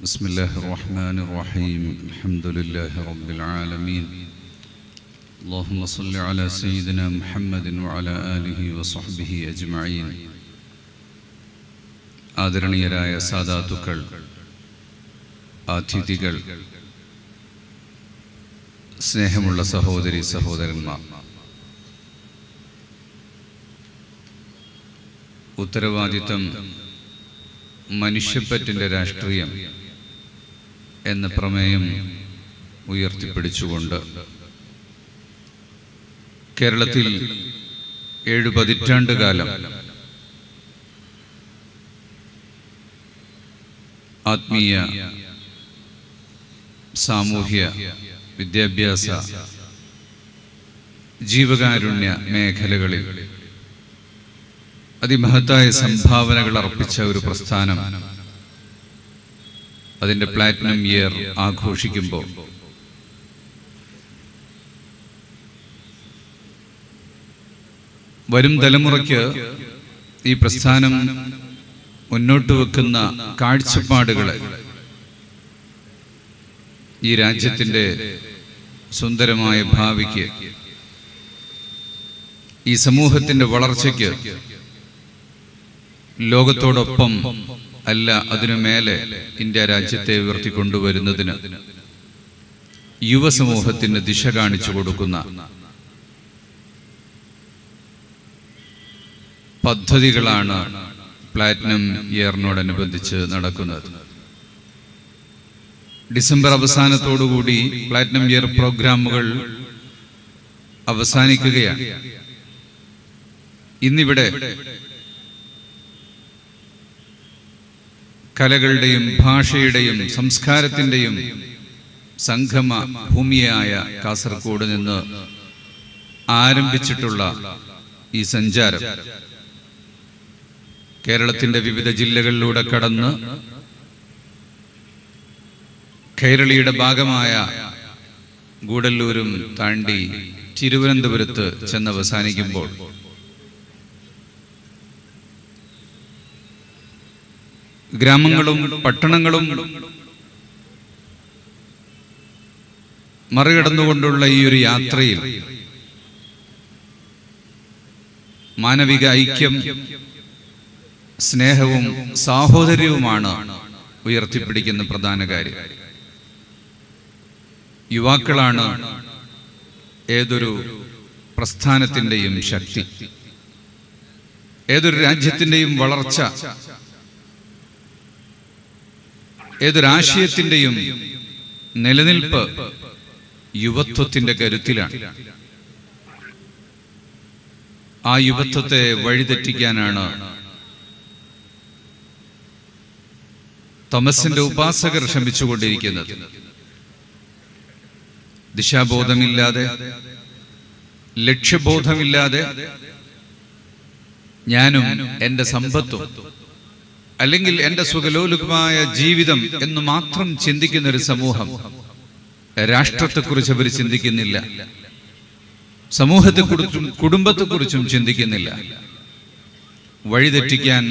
بسم الله الرحمن الرحيم الحمد لله رب العالمين اللهم صل على سيدنا محمد وعلى آله وصحبه أجمعين ആദരണീയരായ സാദാത്തുക്കൾ അതിഥികൾ സ്നേഹമുള്ള സഹോദരി സഹോദരന്മാർ ഉത്തരവാദിത്തം മനുഷ്യപ്പറ്റിൻ്റെ രാഷ്ട്രീയം എന്ന പ്രമേയം ഉയർത്തിപ്പിടിച്ചുകൊണ്ട് കേരളത്തിൽ ഏഴു പതിറ്റാണ്ട് കാലം ആത്മീയ സാമൂഹ്യ വിദ്യാഭ്യാസ ജീവകാരുണ്യ മേഖലകളിൽ അതിമഹത്തായ സംഭാവനകൾ അർപ്പിച്ച ഒരു പ്രസ്ഥാനം അതിന്റെ പ്ലാറ്റിനം ഇയർ ആഘോഷിക്കുമ്പോൾ. വരും തലമുറയ്ക്ക് ഈ പ്രസ്ഥാനം മുന്നോട്ട് വെക്കുന്ന കാഴ്ചപ്പാടുകളെ ഈ രാജ്യത്തിന്റെ സുന്ദരമായ ഭാവിക്ക് ഈ സമൂഹത്തിന്റെ വളർച്ചയ്ക്ക് ലോകത്തോടൊപ്പം അല്ല അതിനു മേലെ ഇന്ത്യ രാജ്യത്തെ ഉയർത്തിക്കൊണ്ടുവരുന്നതിന് യുവസമൂഹത്തിന് ദിശ കാണിച്ചു കൊടുക്കുന്ന പദ്ധതികളാണ് പ്ലാറ്റിനം ഇയറിനോടനുബന്ധിച്ച് നടക്കുന്നത്. ഡിസംബർ അവസാനത്തോടുകൂടി പ്ലാറ്റിനം ഇയർ പ്രോഗ്രാമുകൾ അവസാനിക്കുകയാണ്. ഇന്നിവിടെ കലകളുടെയും ഭാഷയുടെയും സംസ്കാരത്തിന്റെയും സംഗമ ഭൂമിയായ കാസർഗോഡ് നിന്ന് ആരംഭിച്ചിട്ടുള്ള ഈ സഞ്ചാരം കേരളത്തിന്റെ വിവിധ ജില്ലകളിലൂടെ കടന്ന് കേരളീയുടെ ഭാഗമായ ഗൂഡല്ലൂരും താണ്ടി തിരുവനന്തപുരത്ത് ചെന്നവസാനിക്കുമ്പോൾ ഗ്രാമങ്ങളും പട്ടണങ്ങളും മറികടന്നുകൊണ്ടുള്ള ഈ ഒരു യാത്രയിൽ മാനവിക ഐക്യം സ്നേഹവും സാഹോദര്യവുമാണ് ഉയർത്തിപ്പിടിക്കുന്ന പ്രധാന കാര്യം. യുവാക്കളാണ് ഏതൊരു പ്രസ്ഥാനത്തിന്റെയും ശക്തി ഏതൊരു രാജ്യത്തിന്റെയും വളർച്ച ഏതൊരാശയത്തിന്റെയും നിലനിൽപ്പ് യുവത്വത്തിന്റെ കരുത്തിലാണ്. ആ യുവത്വത്തെ വഴിതെറ്റിക്കാനാണ് തമസിന്റെ ഉപാസകർ ശ്രമിച്ചുകൊണ്ടിരിക്കുന്നത്. ദിശാബോധമില്ലാതെ ലക്ഷ്യബോധമില്ലാതെ ഞാനും എന്റെ സമ്പത്തും അല്ലെങ്കിൽ എന്റെ സുഖലോലുപമായ ജീവിതം എന്ന് മാത്രം ചിന്തിക്കുന്ന ഒരു സമൂഹം. രാഷ്ട്രത്തെക്കുറിച്ച് അവർ ചിന്തിക്കുന്നില്ല. സമൂഹത്തെക്കുറിച്ചും കുടുംബത്തെക്കുറിച്ചും ചിന്തിക്കുന്നില്ല. വഴിതെറ്റിക്കാൻ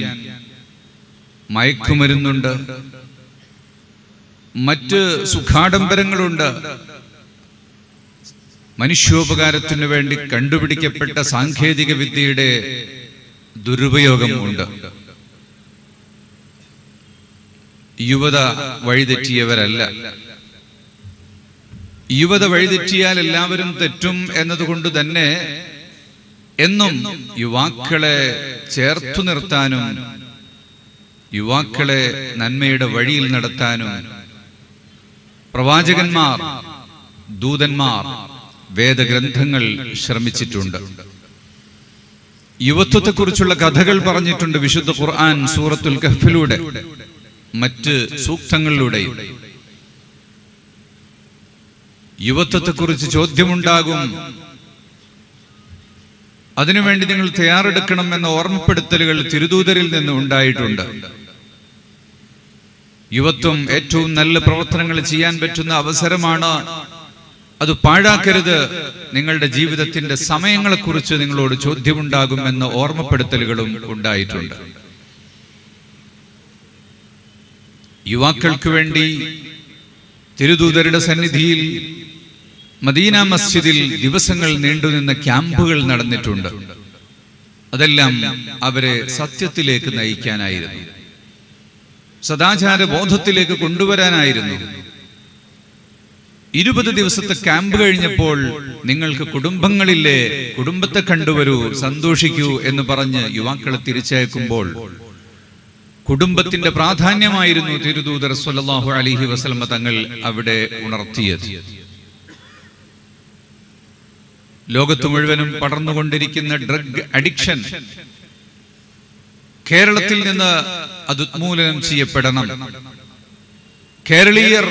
മയക്കുമരുന്നുണ്ട്. മറ്റ് സുഖാഡംബരങ്ങളുണ്ട്. മനുഷ്യോപകാരത്തിനു വേണ്ടി കണ്ടുപിടിക്കപ്പെട്ട സാങ്കേതിക വിദ്യയുടെ ദുരുപയോഗം ഉണ്ട് യുവത വഴിതെറ്റിയവരല്ല. യുവത വഴിതെറ്റിയാൽ എല്ലാവരും തെറ്റും എന്നതുകൊണ്ട് തന്നെ എന്നും യുവാക്കളെ ചേർത്തു നിർത്താനും യുവാക്കളെ നന്മയുടെ വഴിയിൽ നടത്താനും പ്രവാചകന്മാർ ദൂതന്മാർ വേദഗ്രന്ഥങ്ങൾ ശ്രമിച്ചിട്ടുണ്ട്. യുവത്വത്തെക്കുറിച്ചുള്ള കഥകൾ പറഞ്ഞിട്ടുണ്ട് വിശുദ്ധ ഖുർആൻ സൂറത്തുൽ കഹ്ഫിലൂടെ. മറ്റ് സൂക്തങ്ങളിലൂടെയും. യുവത്വത്തെക്കുറിച്ച് ചോദ്യമുണ്ടാകും. അതിനുവേണ്ടി നിങ്ങൾ തയ്യാറെടുക്കണം എന്ന ഓർമ്മപ്പെടുത്തലുകൾ തിരുദൂതരിൽ നിന്ന് ഉണ്ടായിട്ടുണ്ട്. യുവത്വം ഏറ്റവും നല്ല പ്രവർത്തനങ്ങൾ ചെയ്യാൻ പറ്റുന്ന അവസരമാണ്. അത് പാഴാക്കരുത്. നിങ്ങളുടെ ജീവിതത്തിന്റെ സമയങ്ങളെക്കുറിച്ച് നിങ്ങളോട് ചോദ്യമുണ്ടാകും എന്ന ഓർമ്മപ്പെടുത്തലുകളും ഉണ്ടായിട്ടുണ്ട്. യുവാക്കൾക്ക് വേണ്ടി തിരുദൂതരുടെ സന്നിധിയിൽ മദീന മസ്ജിദിൽ ദിവസങ്ങൾ നീണ്ടുനിന്ന ക്യാമ്പുകൾ നടന്നിട്ടുണ്ട്. അതെല്ലാം അവരെ സത്യത്തിലേക്ക് നയിക്കാനായിരുന്നു. സദാചാര ബോധത്തിലേക്ക് കൊണ്ടുവരാനായിരുന്നു. ഇരുപത് ദിവസത്തെ ക്യാമ്പ് കഴിഞ്ഞപ്പോൾ നിങ്ങൾക്ക് കുടുംബങ്ങളില്ലേ? കുടുംബത്തെ കണ്ടുവരൂ സന്തോഷിക്കൂ എന്ന് പറഞ്ഞ് യുവാക്കളെ തിരിച്ചയക്കുമ്പോൾ കുടുംബത്തിന്റെ പ്രാധാന്യമായിരുന്നു തിരുദൂതർ സ്വല്ലല്ലാഹു അലിഹി വസ്ലമ തങ്ങൾ അവിടെ ഉണർത്തിയത്. ലോകത്ത് മുഴുവനും പടർന്നുകൊണ്ടിരിക്കുന്ന ഡ്രഗ് അഡിക്ഷൻ കേരളത്തിൽ നിന്ന് അത് ഉന്മൂലനം ചെയ്യപ്പെടണം. കേരളീയർ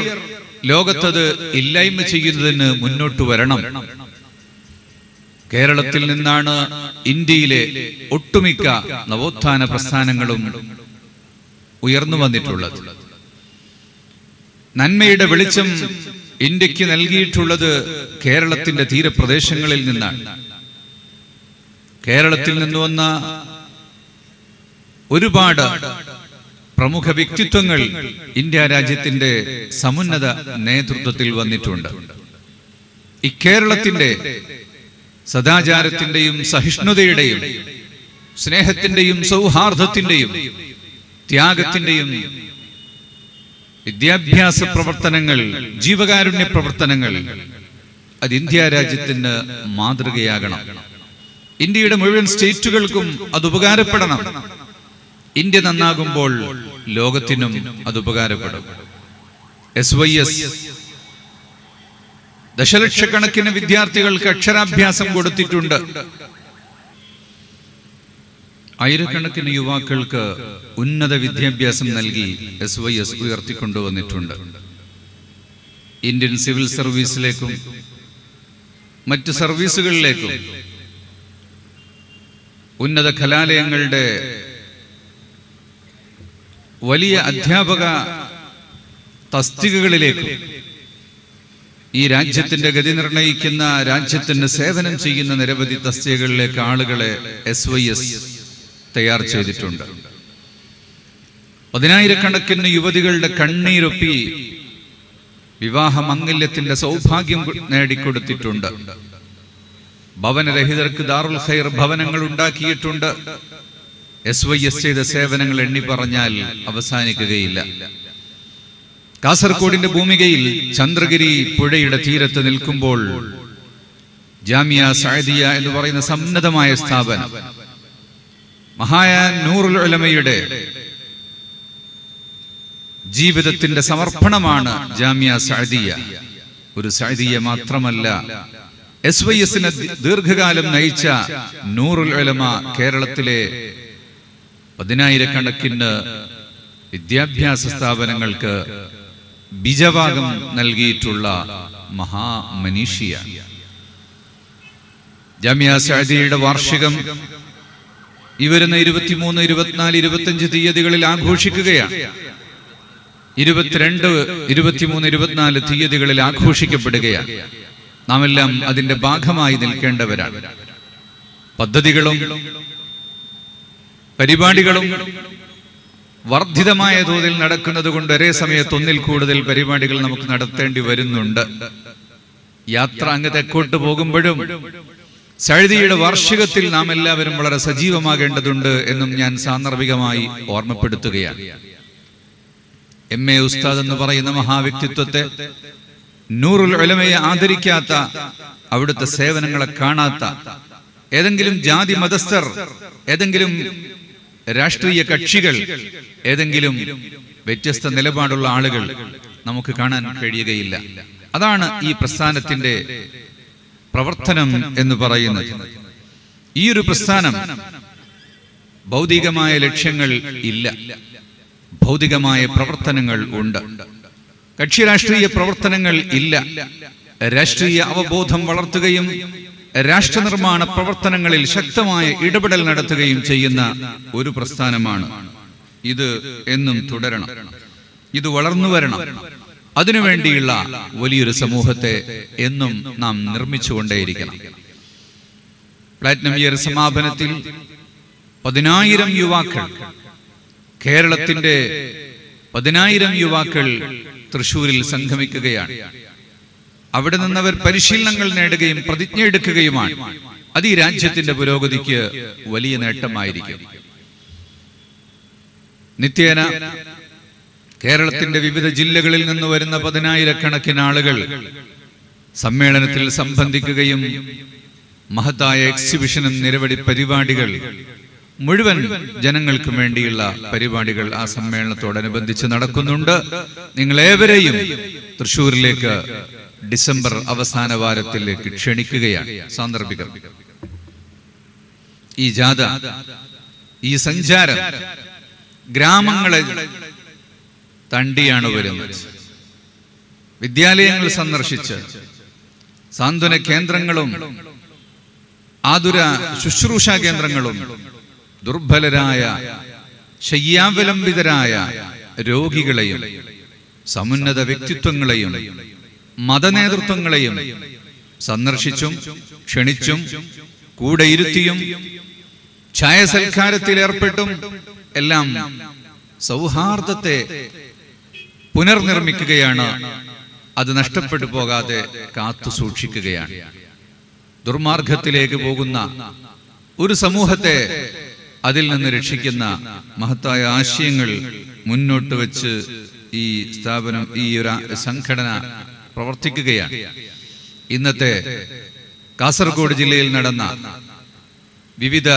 ലോകത്തത് ഇല്ലായ്മ ചെയ്യുന്നതിന് മുന്നോട്ട് വരണം. കേരളത്തിൽ നിന്നാണ് ഇന്ത്യയിലെ ഒട്ടുമിക്ക നവോത്ഥാന പ്രസ്ഥാനങ്ങളും ഉയർന്നു വന്നിട്ടുള്ളത്. നന്മയുടെ വെളിച്ചം ഇന്ത്യയ്ക്ക് നൽകിയിട്ടുള്ളത് കേരളത്തിന്റെ തീരപ്രദേശങ്ങളിൽ നിന്നാണ്. കേരളത്തിൽ നിന്ന് വന്ന ഒരുപാട് പ്രമുഖ വ്യക്തിത്വങ്ങൾ ഇന്ത്യ രാജ്യത്തിന്റെ സമുന്നത നേതൃത്വത്തിൽ വന്നിട്ടുണ്ട്. ഈ കേരളത്തിന്റെ സദാചാരത്തിന്റെയും സഹിഷ്ണുതയുടെയും സ്നേഹത്തിന്റെയും സൗഹാർദ്ദത്തിന്റെയും ത്യാഗത്തിന്റെയും വിദ്യാഭ്യാസ പ്രവർത്തനങ്ങൾ ജീവകാരുണ്യ പ്രവർത്തനങ്ങൾ അത് ഇന്ത്യ രാജ്യത്തിന് മാതൃകയാകണം. ഇന്ത്യയുടെ മുഴുവൻ സ്റ്റേറ്റുകൾക്കും അത് ഉപകാരപ്പെടണം. ഇന്ത്യ നന്നാകുമ്പോൾ ലോകത്തിനും അത് ഉപകാരപ്പെടും. എസ് വൈ എസ് ദശലക്ഷക്കണക്കിന് വിദ്യാർത്ഥികൾക്ക് അക്ഷരാഭ്യാസം കൊടുത്തിട്ടുണ്ട്. ആയിരക്കണക്കിന് യുവാക്കൾക്ക് ഉന്നത വിദ്യാഭ്യാസം നൽകി എസ് വൈ എസ് ഉയർത്തിക്കൊണ്ടുവന്നിട്ടുണ്ട്. ഇന്ത്യൻ സിവിൽ സർവീസിലേക്കും മറ്റ് സർവീസുകളിലേക്കും ഉന്നത കലാലയങ്ങളുടെ വലിയ അധ്യാപക തസ്തികകളിലേക്കും ഈ രാജ്യത്തിന്റെ ഗതി നിർണയിക്കുന്ന രാജ്യത്തിന് സേവനം ചെയ്യുന്ന നിരവധി തസ്തികകളിലേക്ക് ആളുകളെ എസ് വൈ എസ് തയ്യാർ ചെയ്തിട്ടുണ്ട്. പതിനായിരക്കണക്കിന് യുവതികളുടെ കണ്ണീരൊപ്പി വിവാഹ മംഗല്യത്തിന്റെ സൗഭാഗ്യം നേടിക്കൊടുത്തിട്ടുണ്ട്. ഭവനരഹിതർക്ക് ദാറുൽ ഖൈർ ഭവനങ്ങൾ ഉണ്ടാക്കിയിട്ടുണ്ട്. എസ് വൈ എസ് ചെയ്ത സേവനങ്ങൾ എണ്ണി പറഞ്ഞാൽ അവസാനിക്കുകയില്ല. കാസർഗോഡിന്റെ ഭൂമികയിൽ ചന്ദ്രഗിരി പുഴയുടെ തീരത്ത് നിൽക്കുമ്പോൾ ജാമിയ സഅദിയ എന്ന് പറയുന്ന സന്നദ്ധമായ സ്ഥാപനം മഹായാൻ നൂറുൽ ഉലമയുടെ ജീവിതത്തിന്റെ സമർപ്പണമാണ് ജാമ്യ സഅദിയ. ഒരു സഅദിയ മാത്രമല്ല എസ് വൈ എസിനെ ദീർഘകാലം നയിച്ച നൂറുൽ ഉലമ കേരളത്തിലെ പതിനായിരക്കണക്കിന് വിദ്യാഭ്യാസ സ്ഥാപനങ്ങൾക്ക് ബീജഭാഗം നൽകിയിട്ടുള്ള മഹാമനീഷിയ ജാമ്യ സഅദിയുടെ വാർഷികം ഈ വരുന്ന ഇരുപത്തിമൂന്ന് ഇരുപത്തിനാല് ഇരുപത്തിയഞ്ച് തീയതികളിൽ ആഘോഷിക്കുകയാണ്. ഇരുപത്തിരണ്ട് ഇരുപത്തിമൂന്ന് ഇരുപത്തിനാല് തീയതികളിൽ ആഘോഷിക്കപ്പെടുകയാണ്. നാം എല്ലാം അതിന്റെ ഭാഗമായി നിൽക്കേണ്ടവരാണ്. പദ്ധതികളും പരിപാടികളും വർദ്ധിതമായ തോതിൽ നടക്കുന്നത് കൊണ്ട് ഒരേ സമയത്ത് ഒന്നിൽ കൂടുതൽ പരിപാടികൾ നമുക്ക് നടത്തേണ്ടി വരുന്നുണ്ട്. യാത്ര അങ്ങ് തെക്കോട്ട് പോകുമ്പോഴും സഴുതിയുടെ വാർഷികത്തിൽ നാം എല്ലാവരും വളരെ സജീവമാകേണ്ടതുണ്ട് എന്നും ഞാൻ സാന്ദർഭികമായി ഓർമ്മപ്പെടുത്തുകയാണ്. എം എ ഉസ്താദ് എന്ന് പറയുന്ന മഹാവ്യക്തിത്വത്തെ നൂറുൽ ഒലമയെ ആദരിക്കാത്ത അവിടുത്തെ സേവനങ്ങളെ കാണാത്ത ഏതെങ്കിലും ജാതി മതസ്ഥർ ഏതെങ്കിലും രാഷ്ട്രീയ കക്ഷികൾ ഏതെങ്കിലും വ്യത്യസ്ത നിലപാടുള്ള ആളുകൾ നമുക്ക് കാണാൻ കഴിയുകയില്ല. അതാണ് ഈ പ്രസ്ഥാനത്തിന്റെ പ്രവർത്തനം എന്ന് പറയുന്നത്. ഈ ഒരു പ്രസ്ഥാനം ഭൗതികമായ ലക്ഷ്യങ്ങൾ ഇല്ല. ഭൗതികമായ പ്രവർത്തനങ്ങൾ ഉണ്ട്. കക്ഷി രാഷ്ട്രീയ പ്രവർത്തനങ്ങൾ ഇല്ല. രാഷ്ട്രീയ അവബോധം വളർത്തുകയും രാഷ്ട്രനിർമ്മാണ പ്രവർത്തനങ്ങളിൽ ശക്തമായ ഇടപെടൽ നടത്തുകയും ചെയ്യുന്ന ഒരു പ്രസ്ഥാനമാണ്. ഇത് എന്നും തുടരണം. ഇത് വളർന്നു വരണം. അതിനുവേണ്ടിയുള്ള വലിയൊരു സമൂഹത്തെ എന്നും നാം നിർമ്മിച്ചുകൊണ്ടേയിരിക്കണം. പ്ലാറ്റിനം ഇയർ സമാപനത്തിൽ പതിനായിരം യുവാക്കൾ കേരളത്തിന്റെ പതിനായിരം യുവാക്കൾ തൃശൂരിൽ സംഗമിക്കുകയാണ്. അവിടെ നിന്നവർ പരിശീലനങ്ങൾ നേടുകയും പ്രതിജ്ഞ എടുക്കുകയുമാണ്. അത് ഈ രാജ്യത്തിന്റെ പുരോഗതിക്ക് വലിയ നേട്ടമായിരിക്കും. നിത്യേന കേരളത്തിന്റെ വിവിധ ജില്ലകളിൽ നിന്ന് വരുന്ന പതിനായിരക്കണക്കിന് ആളുകൾ സമ്മേളനത്തിൽ സംബന്ധിക്കുകയും മഹത്തായ എക്സിബിഷനും നിരവധി പരിപാടികൾ മുഴുവൻ ജനങ്ങൾക്കും വേണ്ടിയുള്ള പരിപാടികൾ ആ സമ്മേളനത്തോടനുബന്ധിച്ച് നടക്കുന്നുണ്ട്. നിങ്ങളേവരെയും തൃശൂരിലേക്ക് ഡിസംബർ അവസാന വാരത്തിലേക്ക് ക്ഷണിക്കുകയാണ്. സാന്ദർഭികം. ഈ ജാഥ ഈ സഞ്ചാരം ഗ്രാമങ്ങളെ തണ്ടിയാണ് വരുന്നത്. വിദ്യാലയങ്ങൾ സന്ദർശിച്ച് സാന്ത്വന കേന്ദ്രങ്ങളും ആതുര ശുശ്രൂഷ കേന്ദ്രങ്ങളും ദുർബലരായ ശയ്യാവലംബിതരായ രോഗികളെയും സമുന്നത വ്യക്തിത്വങ്ങളെയും മതനേതൃത്വങ്ങളെയും സന്ദർശിച്ചും ക്ഷണിച്ചും കൂടെ ഇരുത്തിയും ഛായസൽക്കാരത്തിൽ ഏർപ്പെട്ടും എല്ലാം സൗഹാർദ്ദത്തെ പുനർനിർമ്മിക്കുകയാണ്. അത് നഷ്ടപ്പെട്ടു പോകാതെ കാത്തു സൂക്ഷിക്കുകയാണ്. ദുർമാർഗത്തിലേക്ക് പോകുന്ന ഒരു സമൂഹത്തെ അതിൽ നിന്ന് രക്ഷിക്കുന്ന മഹത്തായ ആശയങ്ങൾ മുന്നോട്ട് വെച്ച് ഈ സ്ഥാപനം ഈ ഒരു സംഘടന പ്രവർത്തിക്കുകയാണ്. ഇന്നത്തെ കാസർഗോഡ് ജില്ലയിൽ നടന്ന വിവിധ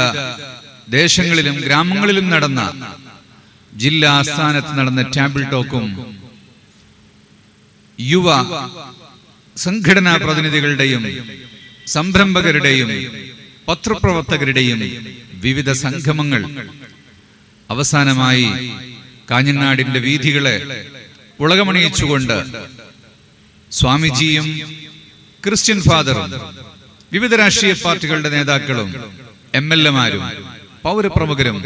ദേശങ്ങളിലും ഗ്രാമങ്ങളിലും നടന്ന ജില്ലാ ആസ്ഥാനത്ത് നടന്ന ടാബിൾ ടോക്കും യുവ സംഘടനാ പ്രതിനിധികളുടെയും സംരംഭകരുടെയും പത്രപ്രവർത്തകരുടെയും വിവിധ സംഗമങ്ങൾ അവസാനമായി കാഞ്ഞങ്ങാടിന്റെ വീഥികളെ ഉളകമണിയിച്ചുകൊണ്ട് സ്വാമിജിയും ക്രിസ്ത്യൻ ഫാദറും വിവിധ രാഷ്ട്രീയ പാർട്ടികളുടെ നേതാക്കളും എം എൽ എമാരും പൗരപ്രമുഖരും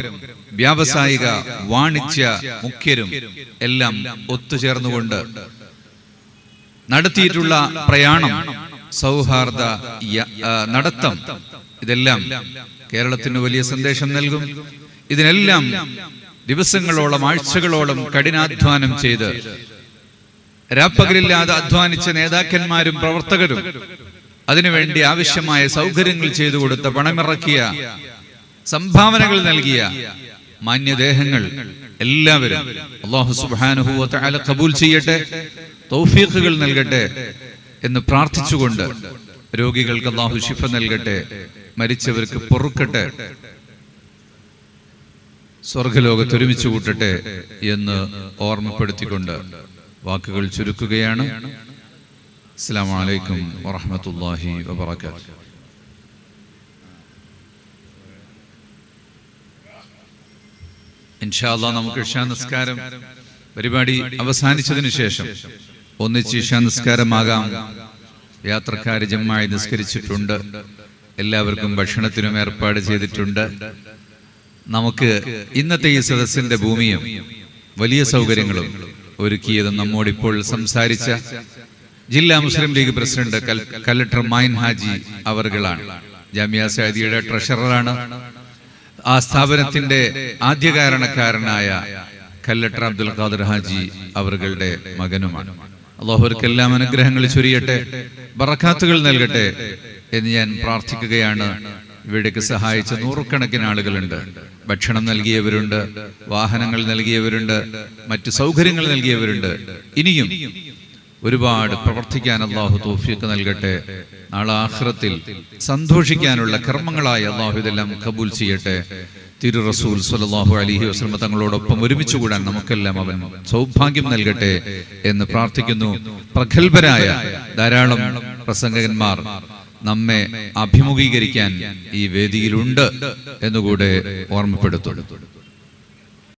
വ്യാവസായിക വാണിജ്യ മുഖ്യരും എല്ലാം ഒത്തുചേർന്നുകൊണ്ട് നടത്തിയിട്ടുള്ള പ്രയാണം സൗഹാർദ്ദ നടത്തം ഇതെല്ലാം കേരളത്തിന് വലിയ സന്ദേശം നൽകും. ഇതിനെല്ലാം ദിവസങ്ങളോളം ആഴ്ചകളോളം കഠിനാധ്വാനം ചെയ്ത് രാപ്പകലില്ലാതെ അധ്വാനിച്ച നേതാക്കന്മാരും പ്രവർത്തകരും അതിനുവേണ്ടി ആവശ്യമായ സൗകര്യങ്ങൾ ചെയ്തു കൊടുത്ത പണമിറക്കിയ സംഭാവനകൾ നൽകിയ മാന്യദേഹങ്ങൾ എല്ലാവരും അള്ളാഹു തആല കബൂൽ ചെയ്യട്ടെ. തൗഫീഖുകൾ നൽകട്ടെ എന്ന് പ്രാർത്ഥിച്ചുകൊണ്ട് രോഗികൾക്ക് അള്ളാഹു ശിഫ നൽകട്ടെ മരിച്ചവർക്ക് പൊറുക്കട്ടെ സ്വർഗലോകത്ത് ഒരുമിച്ച് കൂട്ടട്ടെ എന്ന് ഓർമ്മപ്പെടുത്തിക്കൊണ്ട് വാക്കുകൾ ചുരുക്കുകയാണ്. അസ്സാം വലൈക്കും വറഹമത്തല്ലാഹി ഇൻഷാ ഇൻഷാല്ല നമുക്ക് ഇഷാ നിസ്കാരം പരിപാടി അവസാനിച്ചതിന് ശേഷം ഒന്നിച്ച് ഇഷാ നിസ്കാരമാകാം. യാത്രക്കാർ ജമ്മായി നിസ്കരിച്ചിട്ടുണ്ട്. എല്ലാവർക്കും ഭക്ഷണത്തിനും ഏർപ്പാട് ചെയ്തിട്ടുണ്ട്. നമുക്ക് ഇന്നത്തെ ഈ സദസ്സിന്റെ ഭൂമിയും വലിയ സൗകര്യങ്ങളും ഒരുക്കിയതും നമ്മോടിപ്പോൾ സംസാരിച്ച ജില്ലാ Muslim League president Kallatra Mahin Haji അവർകളാണ്. Jamia സാദിയുടെ ട്രഷററാണ്. ആ സ്ഥാപനത്തിന്റെ ആദ്യകാരണക്കാരനായ കല്ലട്ടർ അബ്ദുൽ ഖാദർ ഹാജി അവരുടെ മകനുമാണ്. അള്ളാഹുർക്കെല്ലാം അനുഗ്രഹങ്ങൾ ചൊരിയട്ടെ ബറക്കാത്തുകൾ നൽകട്ടെ എന്ന് ഞാൻ പ്രാർത്ഥിക്കുകയാണ്. ഇവിടേക്ക് സഹായിച്ച നൂറുകണക്കിന് ആളുകളുണ്ട്. ഭക്ഷണം നൽകിയവരുണ്ട് വാഹനങ്ങൾ നൽകിയവരുണ്ട് മറ്റ് സൗകര്യങ്ങൾ നൽകിയവരുണ്ട്. ഇനിയും ഒരുപാട് പ്രവർത്തിക്കാൻ അള്ളാഹു തോഫിയൊക്കെ നൽകട്ടെ. നാളെ ആഖിറത്തിൽ സന്തോഷിക്കാനുള്ള കർമ്മങ്ങളായി അള്ളാഹു ഇതെല്ലാം കബൂൽ ചെയ്യട്ടെ. തിരു റസൂൽ സലാഹു അലൈഹി വസ്ലമ തങ്ങളോടൊപ്പം ഒരുമിച്ച് കൂടാൻ നമുക്കെല്ലാം അവൻ സൗഭാഗ്യം നൽകട്ടെ എന്ന് പ്രാർത്ഥിക്കുന്നു. പ്രഗത്ഭരായ ധാരാളം പ്രസംഗകന്മാർ നമ്മെ അഭിമുഖീകരിക്കാൻ ഈ വേദിയിലുണ്ട് എന്നുകൂടെ ഓർമ്മപ്പെടുത്തുന്നു.